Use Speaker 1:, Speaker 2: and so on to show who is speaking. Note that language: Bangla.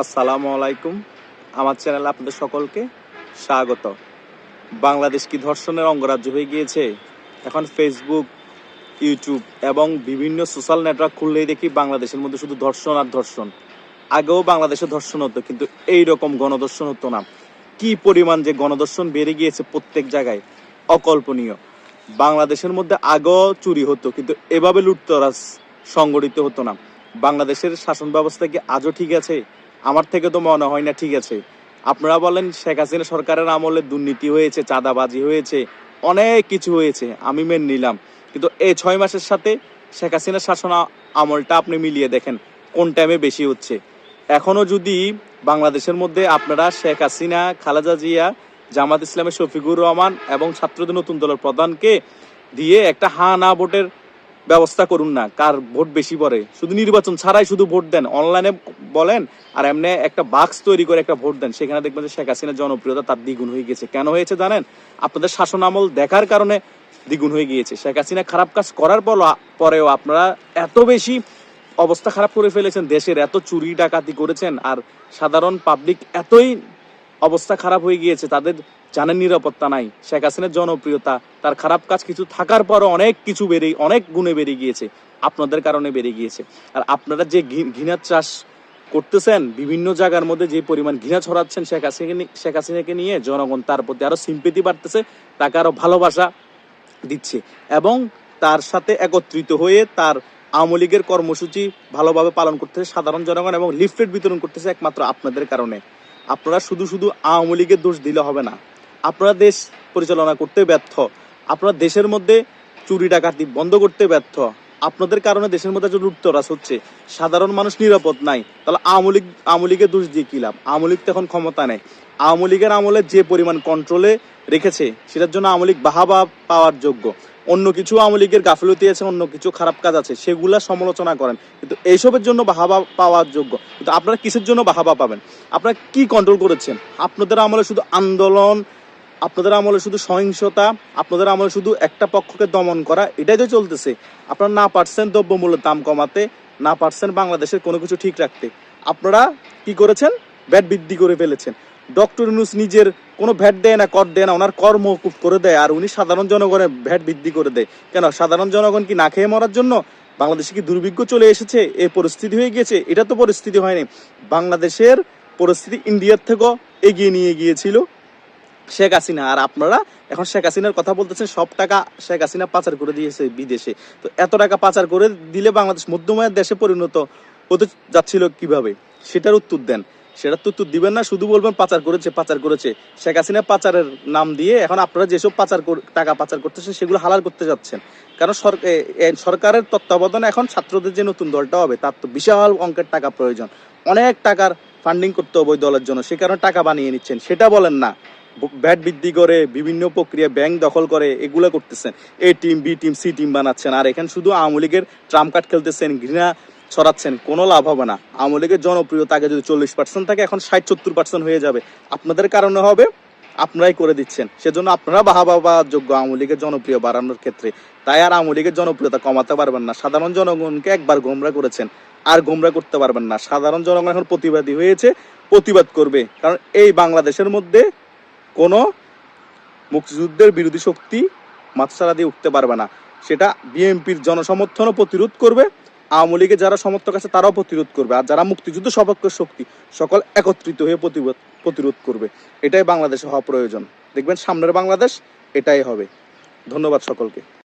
Speaker 1: আসসালামু আলাইকুম। আমার চ্যানেলে আপনাদের সকলকে স্বাগত। বাংলাদেশ কি ধর্ষণের অঙ্গরাজ্য হয়ে গিয়েছে? এখন ফেসবুক ইউটিউব এবং বিভিন্ন সোশ্যাল নেটওয়ার্ক খুললেই দেখি বাংলাদেশের মধ্যে শুধু ধর্ষণ আর ধর্ষণ। আগেও বাংলাদেশে ধর্ষণ হতো, কিন্তু এই রকম গণধর্ষণ হতো না। কি পরিমাণ যে গণধর্ষণ বেড়ে গিয়েছে প্রত্যেক জায়গায়, অকল্পনীয়। বাংলাদেশের মধ্যে আগেও চুরি হতো, কিন্তু এভাবে লুটতরাজ সংগঠিত হতো না। বাংলাদেশের শাসন ব্যবস্থা কি আজও ঠিক আছে? আমার থেকে তো মনে হয় না, ঠিক আছে। আপনারা বলেন, শেখ হাসিনা সরকারের আমলে দুর্নীতি হয়েছে, চাঁদাবাজি হয়েছে, অনেক কিছু হয়েছে, আমি মেন নিলাম। কিন্তু এই ছয় মাসের সাথে শেখ হাসিনার শাসন আমলটা আপনি মিলিয়ে দেখেন, কোন টাইমে বেশি হচ্ছে। এখনও যদি বাংলাদেশের মধ্যে আপনারা শেখ হাসিনা, খালেদা জিয়া, জামাত ইসলামের শফিকুর রহমান এবং ছাত্রদের নতুন দলের প্রধানকে দিয়ে একটা হা না ভোটের ব্যবস্থা করুন না, কার ভোট বেশি পড়ে। শুধু নির্বাচন ছাড়াই শুধু ভোট দেন অনলাইনে বলেন, আর এমনি একটা বাক্স তৈরি করে একটা ভোট দেন, সেখানে দেখবেন যে শেখ হাসিনার জনপ্রিয়তা তার দ্বিগুণ হয়ে গেছে কেন হয়েছে জানেন? আপনাদের শাসন আমল দেখার কারণে দ্বিগুণ হয়ে গিয়েছে। শেখ হাসিনা খারাপ কাজ করার পর- পরেও আপনারা এত বেশি অবস্থা খারাপ করে ফেলেছেন, দেশের এত চুরি ডাকাতি করেছেন, আর সাধারণ পাবলিক এতই অবস্থা খারাপ হয়ে গিয়েছে, তাদের জানের নিরাপত্তা নাই। শেখ হাসিনার জনপ্রিয়তা, তার খারাপ কাজ কিছু থাকার পরও অনেক কিছু বেড়ে, অনেক গুণে বেড়ে গিয়েছে, আপনাদের কারণে বেড়ে গিয়েছে। আর আপনারা যে ঘৃণার চাষ করতেছেন, বিভিন্ন জায়গার মধ্যে যে পরিমাণ ঘৃণা ছড়াচ্ছেন শেখ হাসিনা, শেখ হাসিনাকে নিয়ে জনগণ তার প্রতি আরও সিম্পেতি বাড়তেছে, তাকে আরও ভালোবাসা দিচ্ছে এবং তার সাথে একত্রিত হয়ে তার আওয়ামী লীগের কর্মসূচি ভালোভাবে পালন করতেছে সাধারণ জনগণ এবং লিফলেট বিতরণ করতেছে একমাত্র আপনাদের কারণে। আপনারা শুধু শুধু আওয়ামী লীগের দোষ দিলে হবে না। আপনারা দেশ পরিচালনা করতে ব্যর্থ। আপনারা দেশের মধ্যে চুরি ডাকাতি বন্ধ করতে ব্যর্থ। আপনাদের কারণে দেশের মধ্যে লুটতরাজ হচ্ছে, সাধারণ মানুষ নিরাপদ নাই। তাহলে আওয়ামী লীগ, আওয়ামী লীগের দোষ দিয়ে কি লাভ? আওয়ামী লীগ এখন ক্ষমতা নেই। আওয়ামী লীগের আমলে যে পরিমাণ কন্ট্রোলে রেখেছে, সেটার জন্য আওয়ামী লীগ বাহাবা পাওয়ার যোগ্য। অন্য কিছু আওয়ামী লীগের গাফিলতি আছে, অন্য কিছু খারাপ কাজ আছে, সেগুলা সমালোচনা করেন। কিন্তু এইসবের জন্য বাহাবা পাওয়ার যোগ্য। কিন্তু আপনারা কিসের জন্য বাহাবা পাবেন? আপনারা কি কন্ট্রোল করেছেন? আপনাদের আমলে শুধু আন্দোলন আপনাদের আমলে শুধু সহিংসতা, আপনাদের আমলে শুধু একটা পক্ষকে দমন করা, এটাই তো চলতেছে। আপনারা না পারছেন দ্রব্যমূল্যের দাম কমাতে, না পারছেন বাংলাদেশের কোনো কিছু ঠিক রাখতে। আপনারা কি করেছেন? ভ্যাট বৃদ্ধি করে ফেলেছেন। ডক্টর ইউনুস নিজের কোনো ভ্যাট দেয় না, কর দেয় না, ওনার কর মৌকুফ করে দেয়, আর উনি সাধারণ জনগণের ভ্যাট বৃদ্ধি করে দেয়। কেন? সাধারণ জনগণ কি না খেয়ে মরার জন্য? বাংলাদেশে কি দুর্ভিক্ষ চলে এসেছে? এ পরিস্থিতি হয়ে গিয়েছে? এটা তো পরিস্থিতি হয়নি। বাংলাদেশের পরিস্থিতি ইন্ডিয়ার থেকেও এগিয়ে নিয়ে গিয়েছিল। শেখ হাসিনা। আর আপনারা এখন শেখ হাসিনার কথা বলতেছেন, সব টাকা শেখ হাসিনা পাচার করে দিয়েছে বিদেশে। তো এত টাকা পাচার করে দিলে বাংলাদেশ মধ্যময়ের দেশে পরিণত হতে যাচ্ছিল কীভাবে? সেটার উত্তর দেন। সেটার তো উত্তর দিবেন না, শুধু বলবেন পাচার করেছে পাচার করেছে। শেখ হাসিনা পাচারের নাম দিয়ে এখন আপনারা যেসব পাচার টাকা পাচার করতেছেন, সেগুলো হালাল করতে যাচ্ছেন। কারণ সরকারের তত্ত্বাবধানে এখন ছাত্রদের যে নতুন দলটা হবে, তার তো বিশাল অঙ্কের টাকা প্রয়োজন। অনেক টাকার ফান্ডিং করতে হবে ওই দলের জন্য, সে কারণে টাকা বানিয়ে নিচ্ছেন। সেটা বলেন না। ব্যাট বৃদ্ধি করে, বিভিন্ন প্রক্রিয়া ব্যাংক দখল করে, এগুলো করতেছেন। A team, B team, C team বানাচ্ছেন। আর এখানে শুধু আওয়ামী লীগের ট্রাম্প কার্ড খেলতেছেন, ঘৃণা ছড়াচ্ছেন, কোনো লাভ হবে না। আওয়ামী লীগের জনপ্রিয়তা আগে যদি চল্লিশ পার্সেন্ট থাকে, এখন ষাট সত্তর পার্সেন্ট হয়ে যাবে। আপনাদের কারণে হবে, আপনারাই করে দিচ্ছেন। সেজন্য আপনারা বাহাবা পাওয়ার যোগ্য আওয়ামী লীগের জনপ্রিয় বাড়ানোর ক্ষেত্রে। তাই আর আওয়ামী লীগের জনপ্রিয়তা কমাতে পারবেন না। সাধারণ জনগণকে একবার গোমরা করেছেন। আর গোমরা করতে পারবেন না। সাধারণ জনগণ এখন প্রতিবাদী হয়েছে, প্রতিবাদ করবে। কারণ এই বাংলাদেশের মধ্যে কোনো মুক্তিযুদ্ধের বিরোধী শক্তি মাথাছাড়া দিয়ে উঠতে পারবে না। সেটা বিএনপির জনসমর্থনও প্রতিরোধ করবে, আওয়ামী লীগের যারা সমর্থক আছে তারাও প্রতিরোধ করবে, আর যারা মুক্তিযুদ্ধ সপক্ষের শক্তি, সকল একত্রিত হয়ে প্রতিরোধ করবে। এটাই বাংলাদেশে হওয়া প্রয়োজন। দেখবেন সামনের বাংলাদেশ এটাই হবে। ধন্যবাদ সকলকে।